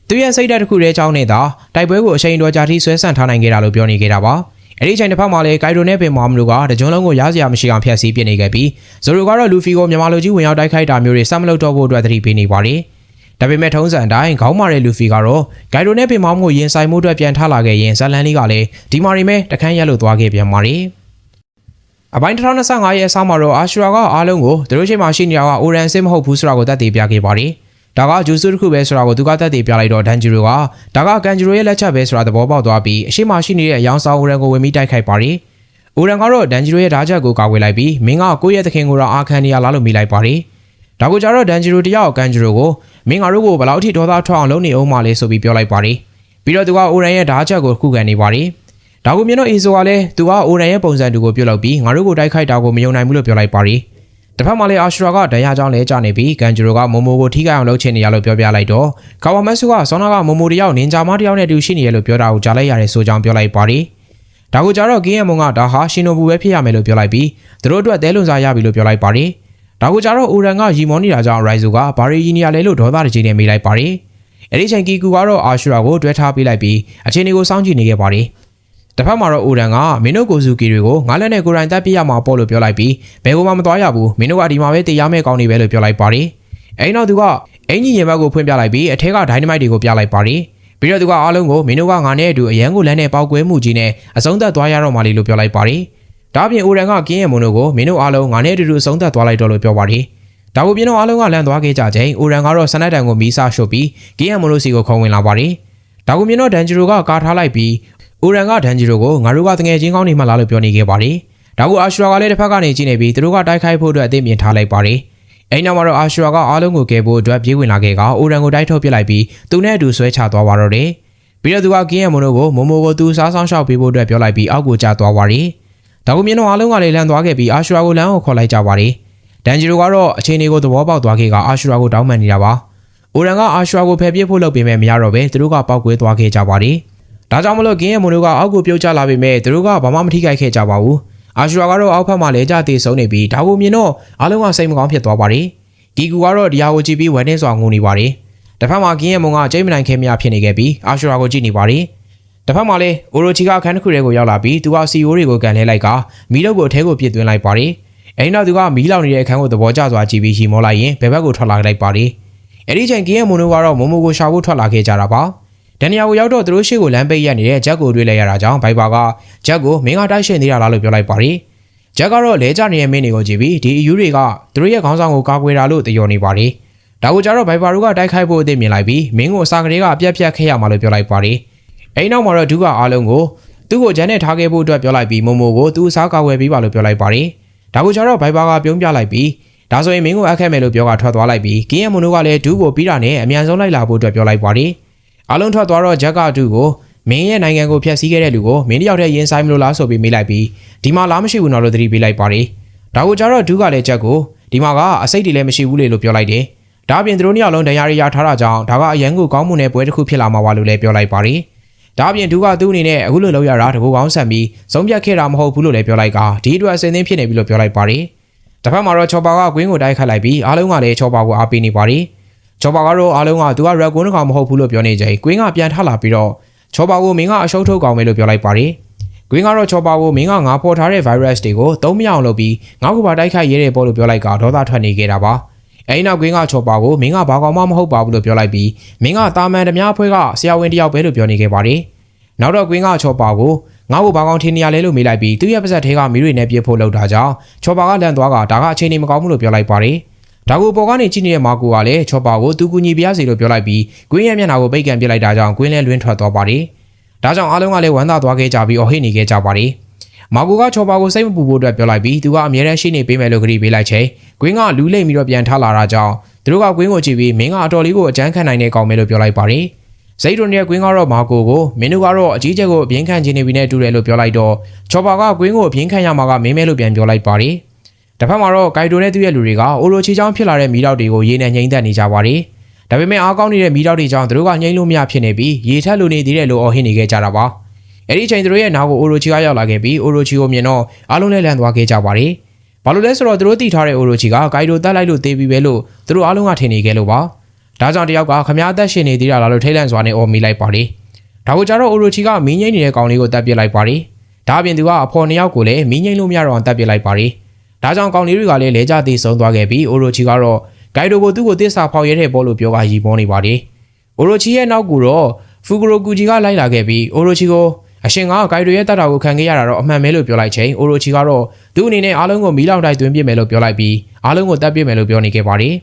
သူရဲ့စိတ်ဓာတ်တစ်ခုတည်းကြောင်းနဲ့သာတိုက်ပွဲကိုအချိန်တော်ကြာထိဆွဲဆန့်ထားနိုင်ခဲ့တာလို့ပြောနေခဲ့တာပါ။အဲ့ဒီအချိန်တစ်ဖက်မှာလည်းဂိုင်ဒိုနဲ့ပင်မောင်မတို့ကတကြွလုံးကိုရားစရာမရှိအောင်ဖျက်ဆီးပစ်နေခဲ့ပြီးဇိုရိုကတော့လူဖီကိုမြန်မာလူကြီးဝင်ရောက်တိုက်ခိုက်တာမျိုးတွေစမလုပ်တော့ဖို့အတွက်သတိပေးနေပါတယ်။ဒါပေမဲ့ထုံးစံအတိုင်းခေါင်းမာတဲ့လူဖီကတော့ဂိုင်ဒိုနဲ့ပင်မောင်ကိုရင်ဆိုင်မှုအတွက်ပြန်ထလာခဲ့ရင်ဇလန်လေးကလည်းဒီမာရီမဲတခန်းရက်လို့သွားခဲ့ပြန်ပါတယ်။အပိုင်း2025ရဲ့အဆောင်မှာတော့အာရှရာကအားလုံးကိုသူတို့ချိန်မှာရှိနေတာကအိုရန်စစ်မဟုတ်ဘူးဆိုတာကိုသက်သေပြခဲ့ပါတယ်။ ဒါကဂျူဆူတစ်ခုပဲဆိုတာကိုသူကသက်သေပြလိုက်တော့ဒန်ဂျီရိုကဒါကကန်ဂျီရိုရဲ့လက်ချက်ပဲဆိုတာသဘောပေါက်သွားပြီးအရှိမရှိနေတဲ့အယောင်ဆောင်အိုရန်ကိုဝင်ပြီးတိုက်ခိုက်ပါတယ်။အိုရန်ကတော့ဒန်ဂျီရိုရဲ့ဓာတ်ချက်ကိုကာကွယ်လိုက်ပြီးမင်းကကိုယ့်ရဲ့သခင်ကိုတော့အာခံနေရလားလို့မိလိုက်ပါတယ်။ဒါကိုကြတော့ဒန်ဂျီရိုတယောက်ကန်ဂျီရိုကိုမင်းငါတို့ကိုဘယ်လောက်ထိဒေါသထွက်အောင်လုပ်နေအောင်မလဲဆိုပြီးပြောလိုက်ပါတယ်။ပြီးတော့သူကအိုရန်ရဲ့ဓာတ်ချက်ကိုခုခံနေပါတယ်။ဒါကိုမြင်တော့အေဆိုကလည်းသူကအိုရန်ရဲ့ပုံစံတူကိုပြုတ်လောက်ပြီးငါတို့ကိုတိုက်ခိုက်တာကိုမယုံနိုင်ဘူးလို့ပြောလိုက်ပါတယ်။ တစ်ဖက်မှာလည်းအာရှရာကဒဏ်ရာကြောင့်လဲကျနေပြီးကန်ဂျီရိုကမိုမိုကိုထိခိုက်အောင်လုပ်ချင်နေရလို့ပြောပြလိုက်တော့ကာဝါမက်ဆူကဆောနာကမိုမိုတယောက်နင်ဂျာမတယောက်နဲ့တူရှိနေရလို့ပြောတာကိုကြားလိုက်ရတဲ့ဆိုကြောင်းပြောလိုက်ပါတယ်ဒါကိုကြတော့ကင်းရမုံကဒါဟာရှင်နိုဘူပဲဖြစ်ရမယ်လို့ပြောလိုက်ပြီးသူတို့အတွက်သဲလွန်စားရပြီလို့ပြောလိုက်ပါတယ်ဒါကိုကြတော့အိုရန်ကရီမောနေတာကြောင့်ရိုင်ဇိုကဘာရီဂျီနီယာလဲလို့ဒေါသတကြီးနဲ့မေးလိုက်ပါတယ်အဲ့ဒီချိန်ကီကူကတော့အာရှရာကိုတွဲထားပေးလိုက်ပြီးအချင်းတွေကိုစောင့်ကြည့်နေခဲ့ပါတယ် တစ်ဖက်မှာတော့အိုဒန်ကမင်းတို့ကိုစုကီတွေကိုငါလက်နဲ့ကိုရိုင်းတက်ပြရမှာပေါ့လို့ပြောလိုက်ပြီးဘယ်ကိုမှမသွားရဘူးမင်းတို့ကဒီမှာပဲတေးရမယ့်ကောင်းနေပဲလို့ပြောလိုက်ပါတယ်အဲ့နောက်သူကအင်ကြီးရင်ဘက်ကိုဖွင့်ပြလိုက်ပြီးအထက်ကဒိုင်းနမိုက်တွေကိုပြလိုက်ပါတယ်ပြီးတော့သူကအားလုံးကိုမင်းတို့ကငါနဲ့အတူအရန်ကိုလမ်းနဲ့ပေါက်ကွဲမှုကြီးနဲ့အဆုံးသတ်သွားရတော့မှလေလို့ပြောလိုက်ပါတယ်ဒါပြင်အိုဒန်ကကင်းရမွန်တို့ကိုမင်းတို့အားလုံးငါနဲ့အတူတူအဆုံးသတ်သွားလိုက်တော့လို့ပြောပါတယ်ဒါကိုပြင်းတော့အားလုံးကလန့်သွားခဲ့ကြချိန်အိုရန်ကတော့ဆနက်တန်ကိုမီးဆရှုပ်ပြီးကင်းရမွန်တို့စီကိုခုံဝင်လာပါတယ်ဒါကိုမြင်တော့ဒန်ဂျီရိုကကာထားလိုက်ပြီး အိုရန်ကဒန်ဂျီရိုကိုငါတို့ကတငယ်ချင်းကောင်းနေမှလားလို့ပြောနေခဲ့ပါတယ်။ဒါကိုအာရှရာကလည်းတစ်ဖက်ကနေကြည့်နေပြီးသူတို့ကတိုက်ခိုက်ဖို့အတွက်အသင့်မြင်ထားလိုက်ပါတယ်။အဲဒီနောက်မှာတော့အာရှရာကအားလုံးကိုကယ်ဖို့အတွက်ပြေးဝင်လာခဲ့ကအိုရန်ကိုတိုက်ထုတ်ပစ်လိုက်ပြီးသူနဲ့အတူဆွဲချသွားပါတော့တယ်။ပြီးတော့သူကကင်းရမွန်တို့ကိုမိုမိုကိုသူစားဆောင်ရှောက်ပေးဖို့အတွက်ပြောလိုက်ပြီးအောက်ကိုကျသွားပါတယ်ဒါကိုမြင်တော့အားလုံးကလည်းလန့်သွားခဲ့ပြီးအာရှူရာကိုလမ်းကိုခေါ်လိုက်ကြပါတယ်ဒန်ဂျီရိုကတော့အချိန်လေးကိုသဘောပေါက်သွားခဲ့ကအာရှူရာကိုတောင်းပန်နေတာပါအိုရန်ကအာရှူရာကိုဖယ်ပြစ်ဖို့လုပ်ပေမဲ့မရတော့ပဲသူတို့ကပောက်ကွဲသွားခဲ့ကြပါတယ် ဒါကြောင့်မလို့ကင်းရမွန်တို့ကအောက်ကိုပြုတ်ကျလာပေမဲ့သူတို့ကဘာမှမထိခိုက်ခဲ့ကြပါဘူးအာရှူရာကတော့အောက်ဖက်မှာလဲကျသေးဆုံးနေပြီးဒါကိုမြင်တော့အားလုံးကစိတ်မကောင်းဖြစ်သွားပါတယ်ဂီကူကတော့ဒီဟာကိုကြည့်ပြီးဝယ်နေစွာငုံနေပါတယ်တစ်ဖက်မှာကင်းရမွန်ကကျိတ်မနိုင်ခဲမြဖြစ်နေခဲ့ပြီးအာရှူရာကိုကြည့်နေပါတယ်တစ်ဖက်မှာလည်းအိုရိုချီကအခန်းတစ်ခုထဲကိုရောက်လာပြီးသူကစီအိုတွေကိုကန်လဲလိုက်ကမီးတော့ကိုအထဲကိုပြစ်သွင်းလိုက်ပါတယ်အဲဒီနောက်သူကမီးလောင်နေတဲ့အခန်းကိုသဘောကျစွာကြည့်ပြီးရှီမောလိုက်ရင်ဘယ်ဘက်ကိုထွက်လာလိုက်ပါတယ်အဲ့ဒီချိန်ကင်းရမွန်တို့ကတော့မမိုကိုရှာဖို့ထွက်လာခဲ့ကြတာပါ ဒန်နီယာကိုရောက်တော့သူတို့ရှေ့ကိုလမ်းပိတ်ရက်နေတဲ့ဂျက်ကိုတွေ့လိုက်ရတာကြောင့်ဘိုင်ဘာကဂျက်ကိုမင်းကတိုက်ရှင်နေတာလားလို့ပြောလိုက်ပါတယ်ဂျက်ကတော့လဲကျနေတဲ့မင်းတွေကိုကြည့်ပြီးဒီအယူတွေကသူတို့ရဲ့ခေါင်းဆောင်ကိုကာကွယ်တာလို့ပြောနေပါတယ်ဒါကိုကြတော့ဘိုင်ဘာတို့ကတိုက်ခိုက်ဖို့အသင့်မြင်လိုက်ပြီးမင်းကိုအစာကလေးကအပြက်ပြက်ခဲ့ရမှာလို့ပြောလိုက်ပါတယ်အဲဒီနောက်မှာတော့ဒုကအားလုံးကိုသူ့ကိုဂျန်နဲ့ထားခဲ့ဖို့အတွက်ပြောလိုက်ပြီးမိုမိုကိုသူ့အစားကာကွယ်ပေးပါလို့ပြောလိုက်ပါတယ်ဒါကိုကြတော့ဘိုင်ဘာကပြုံးပြလိုက်ပြီးဒါဆိုရင်မင်းကိုအပ်ခဲ့မယ်လို့ပြောကထွက်သွားလိုက်ပြီးကင်းရမွန်တို့ကလည်းဒူးကိုပြီးတာနဲ့အမြန်ဆုံးလိုက်လာဖို့အတွက်ပြောလိုက်ပါတယ် အားလုံးထွက်သွားတော့ဂျက်ကဒူးကိုမင်းရဲ့နိုင်ငံကိုဖျက်ဆီးခဲ့တဲ့လူကိုမင်းတယောက်တည်းရင်ဆိုင်မလို့လားဆိုပြီးမေးလိုက်ပြီးဒီမှာလားမရှိဘူးနော်လို့သတိပေးလိုက်ပါတယ်ဒါကိုကြတော့ဒူးကလည်းဂျက်ကိုဒီမှာကအစိတ်တွေလည်းမရှိဘူးလေလို့ပြောလိုက်တယ်ဒါအပြင်သူတို့နှစ်ယောက်လုံးတရားရရထားတာကြောင့်ဒါကအရန်ကိုကောင်းမှုနဲ့ပွဲတစ်ခုဖြစ်လာမှာပါလို့လည်းပြောလိုက်ပါတယ်ဒါအပြင်ဒူးကသူ့အနေနဲ့အခုလိုလုပ်ရတာတကူကောင်းဆန်ပြီးဆုံးဖြတ်ခဲ့တာမဟုတ်ဘူးလို့လည်းပြောလိုက်ကဒီအတွက်အစင်းသင်းဖြစ်နေပြီလို့ပြောလိုက်ပါတယ်တစ်ဖက်မှာတော့ချော်ပါကကွင်းကိုတိုက်ခတ်လိုက်ပြီးအားလုံးကလည်းချော်ပါကိုအားပေးနေပါတယ် ချော်ပါကတော့အားလုံးကသူကရက်ကွန်းတစ်ကောင်မဟုတ်ဘူးလို့ပြောနေကြကွင်းကပြန်ထလာပြီးတော့ချော်ပါကိုမင်းကအရှုံးထုတ်ကောင်းမယ်လို့ပြောလိုက်ပါတယ်ကွင်းကတော့ချော်ပါကိုမင်းကငါဖော်ထားတဲ့ virus တွေကိုသုံးမရအောင်လုပ်ပြီးငါ့ကိုပါတိုက်ခိုက်ရဲတယ်ပေါ့လို့ပြောလိုက်ကဒေါသထွက်နေခဲ့တာပါအဲဒီနောက်ကွင်းကချော်ပါကိုမင်းကဘာကောင်မှမဟုတ်ပါဘူးလို့ပြောလိုက်ပြီးမင်းကတာမန်ဓမြအဖွဲကဆရာဝန်တယောက်ပဲလို့ပြောနေခဲ့ပါတယ်နောက်တော့ကွင်းကချော်ပါကိုငါ့ကိုဘာကောင်ထင်နေရလဲလို့မေးလိုက်ပြီးသူ့ရဲ့ပါဇက်ထဲကမီးတွေနဲ့ပြစ်ဖို့လုပ်တာကြောင့်ချော်ပါကလန့်သွားကဒါကအချိန်နေမကောင်းဘူးလို့ပြောလိုက်ပါတယ် ဒါကိုပေါ်ကနေကြည့်နေတဲ့မာကိုကလည်းချော်ပါကိုသူကူညီပြရစီလို့ပြောလိုက်ပြီးကွင်းရဲ့မျက်နှာကိုပိတ်ကန်ပြလိုက်တာကြောင့်ကွင်းလဲလွင်းထွက်သွားပါတယ်ဒါကြောင့်အားလုံးကလည်းဝမ်းသာသွားခဲ့ကြပြီးအော်ဟစ်နေခဲ့ကြပါတယ်မာကိုကချော်ပါကိုစိတ်မပူဖို့အတွက်ပြောလိုက်ပြီးသူကအမြဲတမ်းရှိနေပေးမယ်လို့ကတိပေးလိုက်ချိန်ကွင်းကလူးလိမ့်ပြီးတော့ပြန်ထလာတာကြောင့်သူတို့ကကွင်းကိုကြည့်ပြီးမင်းကအတော်လေးကိုအကြမ်းခံနိုင်တဲ့ကောင်ပဲလို့ပြောလိုက်ပါတယ်ဇိတ်ဒွန်ရဲ့ကွင်းကတော့မာကိုကိုမင်းတို့ကတော့အကြီးကျယ်ကိုအပြင်းခံခြင်းနေပြီနဲ့တူတယ်လို့ပြောလိုက်တော့ချော်ပါကကွင်းကိုအပြင်းခံရမှာကမင်းမဲလို့ပြန်ပြောလိုက်ပါတယ် တစ်ဖက်မှာတော့ဂိုက်တိုနဲ့သူ့ရဲ့လူတွေကအိုလိုချီချောင်းဖြစ်လာတဲ့မီးတောက်တွေကိုရေနဲ့ငိမ့်သက်နေကြပါတယ်ဒါပေမဲ့အားကောင်းနေတဲ့မီးတောက်တွေကြောင့်သူတို့ကငိမ့်လို့မရဖြစ်နေပြီးရေထက်လိုနေသေးတယ်လို့အော်ဟစ်နေခဲ့ကြတာပါအဲ့ဒီအချိန်သူတို့ရဲ့နားကိုအိုလိုချီကရောက်လာခဲ့ပြီးအိုလိုချီကိုမြင်တော့အားလုံးလည်းလန့်သွားခဲ့ကြပါတယ်ဘာလို့လဲဆိုတော့သူတို့တီထားတဲ့အိုလိုချီကဂိုက်တိုတက်လိုက်လို့သေးပြီပဲလို့သူတို့အားလုံးကထင်နေခဲ့လို့ပါဒါကြောင့်တယောက်ကခမားအသက်ရှင်နေသေးတာလားလို့ထိတ်လန့်စွာနဲ့အော်မိလိုက်ပါတယ်ဒါကိုကြတော့အိုရိုချီကမင်းငိမ့်နေတဲ့ကောင်လေးကိုတပ်ပစ်လိုက်ပါတယ်ဒါအပြင်သူကအဖော်နှစ်ယောက်ကိုလည်းမင်းငိမ့်လို့မရတော့အောင်တပ်ပစ်လိုက်ပါတယ် ဒါကြောင့်ကောင်လေးတွေကလည်းလဲကျသေးဆုံးသွားခဲ့ပြီးအိုရိုချီကတော့ဂိုက်ဒိုကိုသူ့ကိုတစ္ဆာဖောက်ရဲတဲ့ဘောလို့ပြောကရီမောနေပါတယ်အိုရိုချီရဲ့နောက်ကူတော့ဖူဂရိုကူဂျီကလိုက်လာခဲ့ပြီးအိုရိုချီကိုအရှင်ကဂိုက်ဒိုရဲ့တပ်တာကိုခံခဲ့ရတာတော့အမှန်ပဲလို့ပြောလိုက်ချိန်အိုရိုချီကတော့သူ့အနေနဲ့အားလုံးကိုမီးလောင်တိုက်သွင်းပစ်မယ်လို့ပြောလိုက်ပြီးအားလုံးကိုတပ်ပစ်မယ်လို့ပြောနေခဲ့ပါတယ်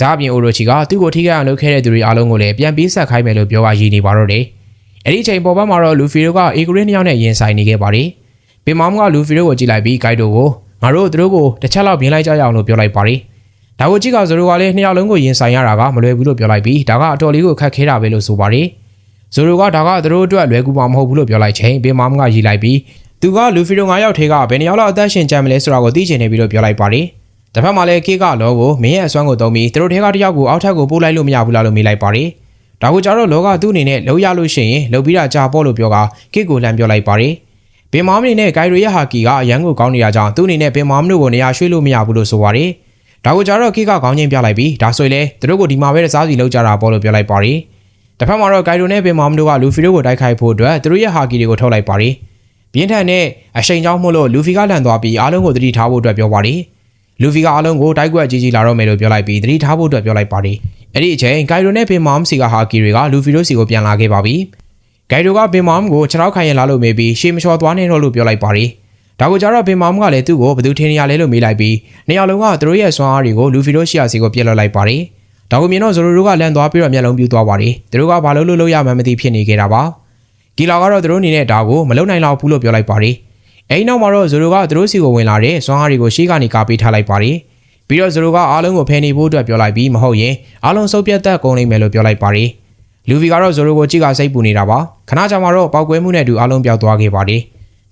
ဒါအပြင်အိုရိုချီကသူ့ကိုထိခိုက်အောင်လုပ်ခဲ့တဲ့သူတွေအားလုံးကိုလည်းပြန်ပေးဆက်ခိုင်းမယ်လို့ပြောကရည်နေပါတော့တယ်။အဲ့ဒီအချိန်ပေါ်ပန်းမှာတော့လူဖီတို့ကအေဂရင်းနှစ်ယောက်နဲ့ရင်ဆိုင်နေခဲ့ပါတယ်။ပင်မောင်ကလူဖီတို့ကိုကြည့်လိုက်ပြီးဂိုက်ဒိုကို ငါတို့သူတို့ကိုတစ်ချက်လောက်ပြင်လိုက်ကြရအောင်လို့ပြောလိုက်ပါတယ်။ဒါကိုကြည့်ကဇိုရိုကလည်းနှစ်ယောက်လုံးကိုရင်ဆိုင်ရတာကမလွယ်ဘူးလို့ပြောလိုက်ပြီးဒါကအတော်လေးကိုခက်ခဲတာပဲလို့ဆိုပါတယ်။ဇိုရိုကဒါကသူတို့အတွက်လွယ်ကူမှာမဟုတ်ဘူးလို့ပြောလိုက်ချိန်ပင်မောင်ကရည်လိုက်ပြီးသူကလူဖီတို့၅ယောက်ထဲကဘယ်နှစ်ယောက်လောက်အသက်ရှင်ကြံမလဲဆိုတာကိုသိချင်နေပြီလို့ပြောလိုက်ပါတယ်။တစ်ဖက်မှာလည်းကေကလောကိုမင်းရဲ့အစွမ်းကိုသုံးပြီးသူတို့ထဲကတယောက်ကိုအောက်ထပ်ကိုပို့လိုက်လို့မရဘူးလားလို့မေးလိုက်ပါတယ်။ဒါကိုကြတော့လောကသူ့အနေနဲ့လှုပ်ရလို့ရှိရင်လှုပ်ပြီးတာကြာပေါ့လို့ပြောကကေကိုလှမ်းပြောလိုက်ပါတယ်။ ပင်မောင်အနေနဲ့ဂိုင်ရိုရဲ့ဟာကီကအရန်ကိုကောင်းနေတာကြောင့်သူ့အနေနဲ့ပင်မောင်တို့ကိုနေရာရွှေ့လို့မရဘူးလို့ဆိုပါတယ်။ဒါကိုကြတော့ကေကခေါင်းချင်းပြလိုက်ပြီးဒါဆိုရင်လေသူတို့ကိုဒီမှာပဲစားစီလောက်ကြတာပေါ့လို့ပြောလိုက်ပါတယ်။တစ်ဖက်မှာတော့ဂိုင်ရိုနဲ့ပင်မောင်တို့ကလူဖီတို့ကိုတိုက်ခိုက်ဖို့အတွက်သူတို့ရဲ့ဟာကီတွေကိုထုတ်လိုက်ပါတယ်။ပြင်းထန်တဲ့အရှိန်ကြောင့်မို့လို့လူဖီကလန်သွားပြီးအားလုံးကိုသတိထားဖို့အတွက်ပြောပါတယ်။လူဖီကအားလုံးကိုတိုက်ကွက်ကြီးကြီးလာတော့မယ်လို့ပြောလိုက်ပြီးသတိထားဖို့အတွက်ပြောလိုက်ပါတယ်။အဲ့ဒီအချိန်ဂိုင်ရိုနဲ့ပင်မောင်စီကဟာကီတွေကလူဖီတို့စီကိုပြန်လာခဲ့ပါပြီ။ ဂိုင်ရိုကပင်မောင်ကိုခြေထောက်ခိုင်ရင်လာလို့မေးပြီးရှေးမလျှော်သွားနေတော့လို့ပြောလိုက်ပါတယ်။ဒါကိုကြတော့ပင်မောင်ကလည်းသူ့ကိုဘယ်သူထင်နေရလဲလို့မေးလိုက်ပြီးနှစ်ယောက်လုံးကသူတို့ရဲ့စွမ်းအားတွေကိုလူဖီတို့ရှီယာစီကိုပြက်လွှတ်လိုက်ပါတယ်။ဒါကိုမြင်တော့ဇိုရိုတို့ကလန်သွားပြီးတော့မျက်လုံးပြူသွားပါတယ်။သူတို့ကဘာလို့လို့လို့ရမှန်းမသိဖြစ်နေကြတာပါ။ကီလာကတော့သူတို့အနေနဲ့ဒါကိုမလုံနိုင်တော့ဘူးလို့ပြောလိုက်ပါတယ်။အဲဒီနောက်မှာတော့ဇိုရိုကသူတို့စီကိုဝင်လာတဲ့စွမ်းအားတွေကိုရှေ့ကနေကာပေးထားလိုက်ပါတယ်။ပြီးတော့ဇိုရိုကအားလုံးကိုဖယ်နေဖို့အတွက်ပြောလိုက်ပြီးမဟုတ်ရင်အားလုံးစုပ်ပြတ်သက်ကုန်လိမ့်မယ်လို့ပြောလိုက်ပါတယ်။ လူဗီကတော့ဇိုရိုကိုကြည့်ကစိတ်ပူနေတာပါခဏကြာမှတော့ပောက်ကွဲမှုနဲ့အတူအလုံးပြောက်သွားခဲ့ပါတယ်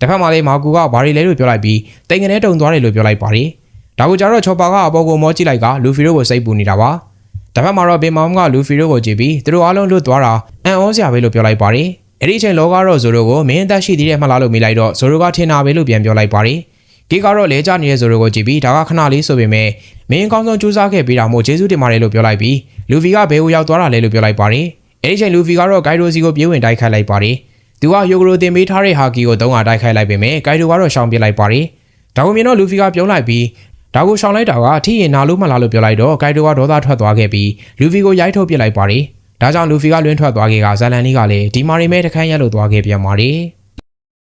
တစ်ဖက်မှာလည်းမာကူကဘာရီလဲလို့ပြောလိုက်ပြီးတိန်ကနေတုံသွားတယ်လို့ပြောလိုက်ပါတယ်ဒါကိုကြတော့ချော်ပါကအပေါ်ကိုမောကြည့်လိုက်ကလူဖီတို့ကိုစိတ်ပူနေတာပါတစ်ဖက်မှာတော့ဘေမောင်ကလူဖီတို့ကိုကြည့်ပြီးသူတို့အားလုံးလွတ်သွားတာအံ့ဩစရာပဲလို့ပြောလိုက်ပါတယ်အဲ့ဒီအချိန်လောကတော့ဇိုရိုကိုမင်းအသက်ရှိသေးတယ်မှလားလို့မိလိုက်တော့ဇိုရိုကထင်တာပဲလို့ပြန်ပြောလိုက်ပါတယ်ကေကတော့လဲကြနေတဲ့ဇိုရိုကိုကြည့်ပြီးဒါကခဏလေးဆိုပေမဲ့မင်းအကောင်းဆုံးကြိုးစားခဲ့ပြီးတာမို့ကျေးဇူးတင်ပါတယ်လို့ပြောလိုက်ပြီးလူဖီကဘဲကိုရောက်သွားတာလဲလို့ပြောလိုက်ပါတယ် အဲ့ဒီအချိန်လူဖီကတော့ဂိုင်ဒိုစီကိုပြေးဝင်တိုက်ခိုက်လိုက်ပါတယ်သူကယိုဂရိုတင်ပေးထားတဲ့ဟာကီကိုသုံးခါတိုက်ခိုက်လိုက်ပေမဲ့ဂိုင်ဒိုကတော့ရှောင်ပစ်လိုက်ပါတယ်ဒါကိုမြင်တော့လူဖီကပြုံးလိုက်ပြီးဒါကိုရှောင်လိုက်တာကအထီးရင်နာလို့မလားလို့ပြောလိုက်တော့ဂိုင်ဒိုကဒေါသထွက်သွားခဲ့ပြီးလူဖီကိုရိုက်ထုတ်ပစ်လိုက်ပါတယ်ဒါကြောင့်လူဖီကလွင်းထွက်သွားခဲ့ကဇာလန်နီးကလည်းဒီမာရီမဲတခန်းရက်လို့သွားခဲ့ပြန်ပါတယ်